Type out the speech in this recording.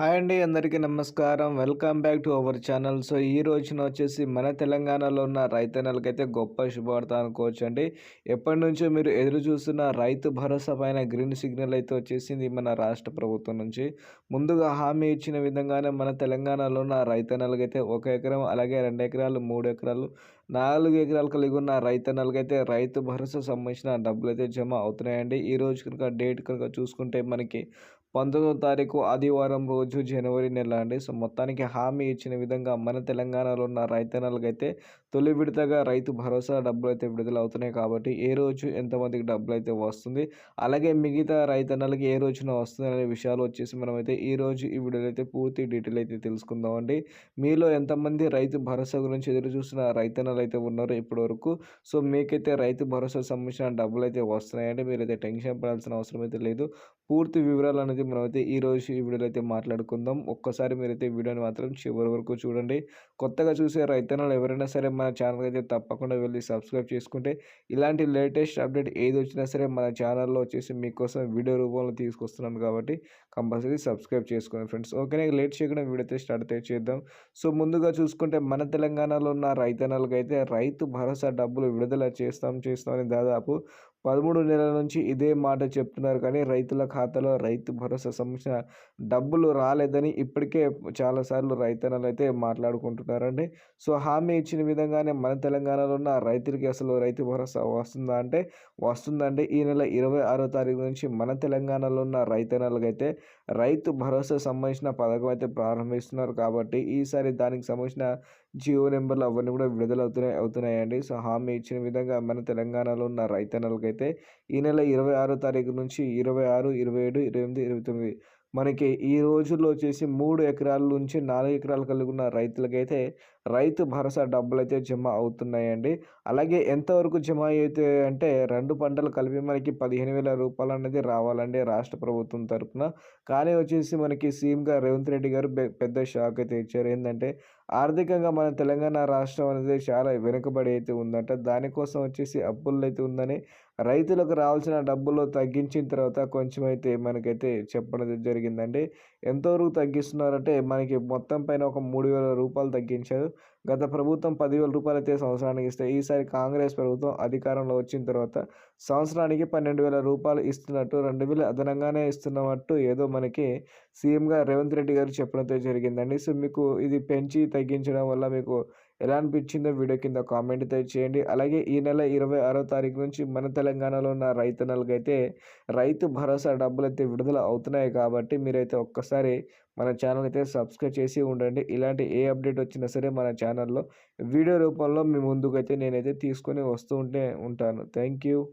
Hi అండి అందరికీ నమస్కారం. Welcome back to our channel. So ఈ రోజున వచ్చేసి మన తెలంగాణలో ఉన్న రైతన్నలకైతే గొప్ప శుభవార్త అనుకోవచ్చు అండి ఎప్పటి నుంచో మీరు ఎదురు చూస్తున్న రైతు భరోసా పైన గ్రీన్ సిగ్నల్ అయితే వచ్చేసింది మన రాష్ట్ర ప్రభుత్వం నుంచి. ముందుగా హామీ ఇచ్చిన విధంగానే మన తెలంగాణలో ఉన్న రైతన్నలకైతే ఒక ఎకరం అలాగే రెండు ఎకరాలు మూడు ఎకరాలు నాలుగు ఎకరాలు కలిగి ఉన్న రైతన్నలకైతే రైతు భరోసా సంబంధించిన డబ్బులు అయితే జమ అవుతున్నాయండి. ఈ రోజు కనుక డేట్ కనుక చూసుకుంటే మనకి పంతొమ్మిదో తారీఖు ఆదివారం రోజు జనవరి నెల అండి. సో మొత్తానికి హామీ ఇచ్చిన విధంగా మన తెలంగాణలో ఉన్న రైతన్నలకైతే తొలి విడతగా రైతు భరోసా డబ్బులు అయితే విడుదల అవుతున్నాయి కాబట్టి ఏ రోజు ఎంతమందికి డబ్బులు అయితే వస్తుంది అలాగే మిగతా రైతన్నలకి ఏ రోజున వస్తుంది అనే విషయాలు వచ్చేసి మనమైతే ఈ రోజు ఈ వీడియోలో అయితే పూర్తి డీటెయిల్ అయితే తెలుసుకుందామండి. మీలో ఎంతమంది రైతు భరోసా గురించి ఎదురు చూసిన రైతన్నలు అయితే ఉన్నారో ఇప్పటి వరకు సో మీకైతే రైతు భరోసా సంబంధించిన డబ్బులు అయితే వస్తున్నాయండి. మీరైతే టెన్షన్ పడాల్సిన అవసరం అయితే లేదు. పూర్తి వివరాలు అనేది మనమైతే ఈ రోజు ఈ వీడియోలో అయితే మాట్లాడుకుందాం. ఒక్కసారి మీరైతే వీడియోని మాత్రం చివరి వరకు చూడండి. కొత్తగా చూసే రైతన్నలు ఎవరైనా సరే మన ఛానల్ అయితే తప్పకుండా వెళ్ళి సబ్స్క్రైబ్ చేసుకుంటే ఇలాంటి లేటెస్ట్ అప్డేట్ ఏది వచ్చినా సరే మన ఛానల్లో వచ్చేసి మీకోసం వీడియో రూపంలో తీసుకొస్తున్నాను కాబట్టి కంపల్సరీ సబ్స్క్రైబ్ చేసుకోండి ఫ్రెండ్స్. ఓకేనే లేట్ చేయకుండా వీడియో అయితే స్టార్ట్ అయితే చేద్దాం. సో ముందుగా చూసుకుంటే మన తెలంగాణలో ఉన్న రైతన్నలకు రైతు భరోసా డబ్బులు విడుదల చేస్తాం చేస్తామని దాదాపు పదమూడు నెలల నుంచి ఇదే మాట చెప్తున్నారు కానీ రైతుల ఖాతాలో రైతు భరోసా సంబంధించిన డబ్బులు రాలేదని ఇప్పటికే చాలాసార్లు రైతన్నలు అయితే మాట్లాడుకుంటున్నారండి. సో హామీ ఇచ్చిన విధంగానే మన తెలంగాణలో ఉన్న రైతులకి అసలు రైతు భరోసా వస్తుందా అంటే వస్తుందండి. ఈ నెల ఇరవై ఆరో తారీఖు నుంచి మన తెలంగాణలో ఉన్న రైతన్నలకు అయితే రైతు భరోసా సంబంధించిన పథకం అయితే ప్రారంభిస్తున్నారు కాబట్టి ఈసారి దానికి సంబంధించిన జియో నెంబర్లు అవన్నీ కూడా విడుదల అవుతున్నాయి అవుతున్నాయండి. సో హామీ ఇచ్చిన విధంగా మన తెలంగాణలో ఉన్న రైతన్నలకైతే ఈ నెల ఇరవై ఆరో తారీఖు నుంచి ఇరవై ఆరు ఇరవై ఏడు ఇరవై ఎనిమిది ఇరవై తొమ్మిది మనకి ఈ రోజుల్లో వచ్చేసి మూడు ఎకరాల నుంచి నాలుగు ఎకరాలు కలిగి ఉన్న రైతులకైతే రైతు భరోసా డబ్బులు అయితే జమ అవుతున్నాయండి. అలాగే ఎంతవరకు జమ అయితే అంటే రెండు పంటలు కలిపి మనకి పదిహేను వేల రూపాయలు అనేది రావాలండి రాష్ట్ర ప్రభుత్వం తరఫున కానీ వచ్చేసి మనకి సీఎంగా రేవంత్ రెడ్డి గారు పెద్ద షాక్ అయితే ఇచ్చారు. ఏంటంటే ఆర్థికంగా మన తెలంగాణ రాష్ట్రం అనేది చాలా వెనుకబడి అయితే ఉందంట. దానికోసం వచ్చేసి అప్పులు అయితే ఉందని రైతులకు రావాల్సిన డబ్బులు తగ్గించిన తర్వాత కొంచెం అయితే మనకైతే చెప్పడం జరిగింది జరిగిందండి. ఎంతవరకు తగ్గిస్తున్నారంటే మనకి మొత్తం పైన ఒక మూడు వేల రూపాయలు తగ్గించారు. గత ప్రభుత్వం పదివేల రూపాయలు అయితే సంవత్సరానికి ఇస్తే ఈసారి కాంగ్రెస్ ప్రభుత్వం అధికారంలో వచ్చిన తర్వాత సంవత్సరానికి పన్నెండు వేల రూపాయలు ఇస్తున్నట్టు రెండు వేలు అదనంగానే ఇస్తున్నట్టు ఏదో మనకి సీఎంగా రేవంత్ రెడ్డి గారు చెప్పడంతో జరిగిందండి. సో మీకు ఇది పెంచి తగ్గించడం వల్ల మీకు ఎలా అనిపించిందో వీడియో కింద కామెంట్ అయితే చేయండి. అలాగే ఈ నెల ఇరవై ఆరో తారీఖు నుంచి మన తెలంగాణలో ఉన్న రైతన్నలకైతే రైతు భరోసా డబ్బులు అయితే విడుదల అవుతున్నాయి కాబట్టి మీరైతే ఒక్కసారి మన ఛానల్ అయితే సబ్స్క్రైబ్ చేసి ఉండండి. ఇలాంటి ఏ అప్డేట్ వచ్చినా సరే మన ఛానల్లో వీడియో రూపంలో మీ ముందుకైతే నేనైతే తీసుకొని వస్తూ ఉంటే ఉంటాను. Thank you.